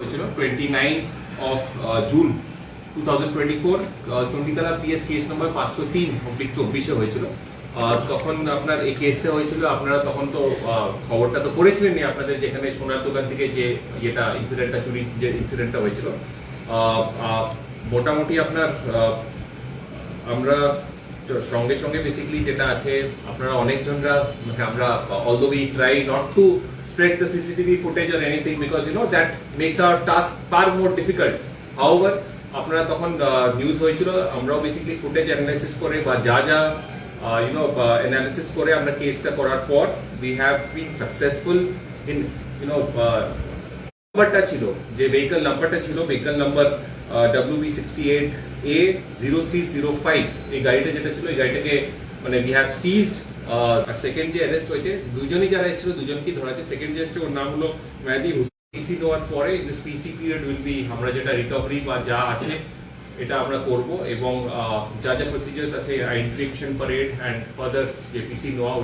হয়েছিল twenty nine of June two thousand twenty four Chanditala PS case number পাঁচশো তিন oblique চব্বিশে হয়েছিল। তখন আপনার এই কেসটা হয়েছিল, আপনারা তখন তো খবরটা তো করেছিলেনই আপনাদের যেখানে সোনার দোকান থেকে যে ইয়েটা ইনসিডেন্টটা চুরি যে ইনসিডেন্টটা হয়েছিল। মোটামুটি আপনার আমরা তো সঙ্গে সঙ্গে বেসিক্যালি যেটা আছে, আপনারা অনেকজনরা মানে আমরা although we try not to spread the CCTV footage or anything because you know that makes our task far more difficult however আপনারা তখন নিউজ হয়েছিল, আমরাও বেসিক্যালি ফুটেজ অ্যানালাইসিস করে বা যা যা ইউনো অ্যানালিসিস করে আমরা কেসটা করার পর we have been successful in you know নাম্বারটা ছিল, যে ভেহিকল নাম্বারটা ছিল ভেহিকল নাম্বার সিক্সটি এই গাড়িটা যেটা ছিল, এই গাড়িটাকে মানে উই হ্যাভ সিজড আর সেকেন্ড যে অ্যারেস্ট হয়েছে, দুজনই যারা এসেছিল দুজনকে ধরা সেকেন্ড যে এসেছে, ওর নাম হলো পিসি দেওয়ার পরে this PC period will be আমরা যেটা রিকভারি বা যা আছে, এটা আমরা করব এবং যা যা প্রসিজার্স আছে পারেড অ্যান্ড ফার্দার যে পিসি নেওয়া,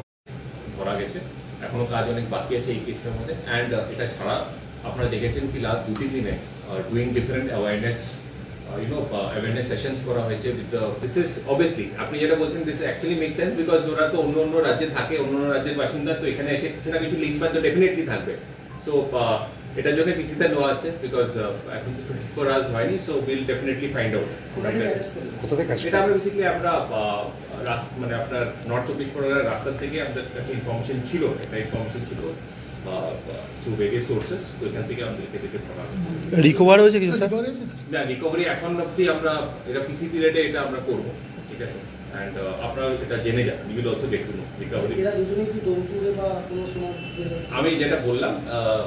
ধরা গেছে। এখনও কাজ অনেক বাকি আছে এই কেসটার মধ্যে। অ্যান্ড এটা ছাড়া আপনারা দেখেছেন কি লাস্ট দু তিন দিনে doing different awareness you know awareness sessions করা হয়েছে উইথ দিস ইজ অবভিয়াসলি আপনি যেটা বলছেন this actually make sense because ওরা তো অন্য অন্য রাজ্যে থাকে অন্য অন্য রাজ্যের বাসিন্দা তো এখানে এসে কিছু না কিছু লিঙ্ক তো ডেফিনেটলি থাকবে। সো এটার জন্য পিসিতে নেওয়া আছে বিকজ এখন তো টোয়েন্টি ফোর আওয়ার্স হয়নি so will definitely find out কোথা থেকে আসবে এটা আমরা বেসিক্যালি আমরা মানে আপনার নর্থ চব্বিশ পরগনার রাস্তা থেকে আমাদের কাছে ইনফরমেশন ছিল একটা ইনফরমেশন ছিল। থ্রু ভেরিয়াস সোর্সেস তো এখান থেকে আমাদেরকে দেখে ধরা রিকভার হয়েছে কিছু স্যার না রিকভারি এখন অব্দি আমরা এটা পিসিপি রেটে এটা আমরা করব ঠিক আছে? অ্যান্ড আপনারা এটা জেনে যান you will also get to know recovery এরা দুজনেই কি ডোমচুরে বা কোনো সময় আমি যেটা বললাম আহ,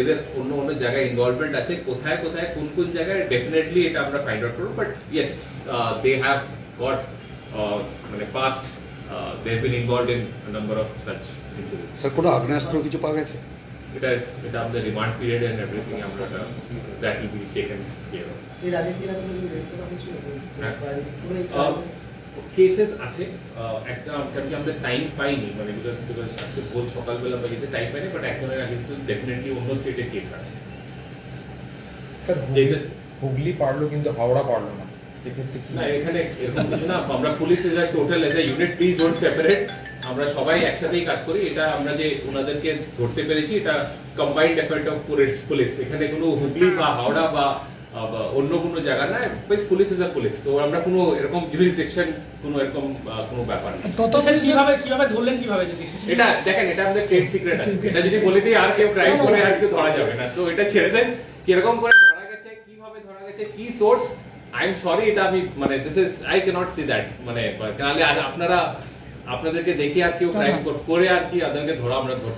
এদের অন্য অন্য জায়গায় ইনভলভমেন্ট আছে কোথায় কোথায় কোন কোন জায়গায় ডেফিনেটলি এটা আমরা ফাইন্ড আউট করব but yes they have got মানে past they have been involved in number of such incidents sir কোনো আগ্নেয়াস্ত্র কিছু পাওয়া গেছে এটা is- এটা আমাদের রিমান্ড পিরিয়ড এন্ড এভরিথিং আমরা that will be taken care of এর আগে কি এরকম কিছু রেড করা হয়েছিল হ্যাঁ। কোনো এই Uh, কেসেস আছে আহ, একটা কারণ কি আমাদের টাইম পাইনি মানে বিকজ বিকজ আজকে ভোর সকালবেলা বা যেতে টাইম পাইনি বাট একজনের আগে ডেফিনেটলি অন্য স্টেটের কেস আছে স্যার যেটা হুগলি পারল কিন্তু হাওড়া পারল না এক্ষেত্রে কি না এখানে এরকম কিছু না আমরা police as total as unit please don't separate আমরা সবাই একসাথেই কাজ করি এটা আমরা যে ওনাদেরকে ধরতে পেরেছি এটা কম্বাইন্ড এফার্ট অফ পুলিশ এখানে কোনো হুগলি বা হাওড়া বা অন্য কোনো জায়গা না বেশ পুলিশ এজ আ পুলিশ তো আমরা কোনো এরকম জুরিসডিকশন কোনো এরকম কোনো ব্যাপার না। স্যার কীভাবে কীভাবে ধরলেন কীভাবে যদি এটা দেখেন এটা আমাদের ট্রেড সিক্রেট আছে। এটা যদি বলে দিই আর কেউ ক্রাইম করে আর কেউ ধরা যাবে না। তো এটা ছেড়ে দেন কীরকম করে ধরা গেছে কীভাবে ধরা গেছে কি সোর্স আই এম সরি এটা আমি মানে this is I can't see that মানে নাহলে আপনারা আপনাদেরকে দেখি আর কেউ ক্রাইম করে আর কি আপনাদেরকে ধরা আমরা ধরতে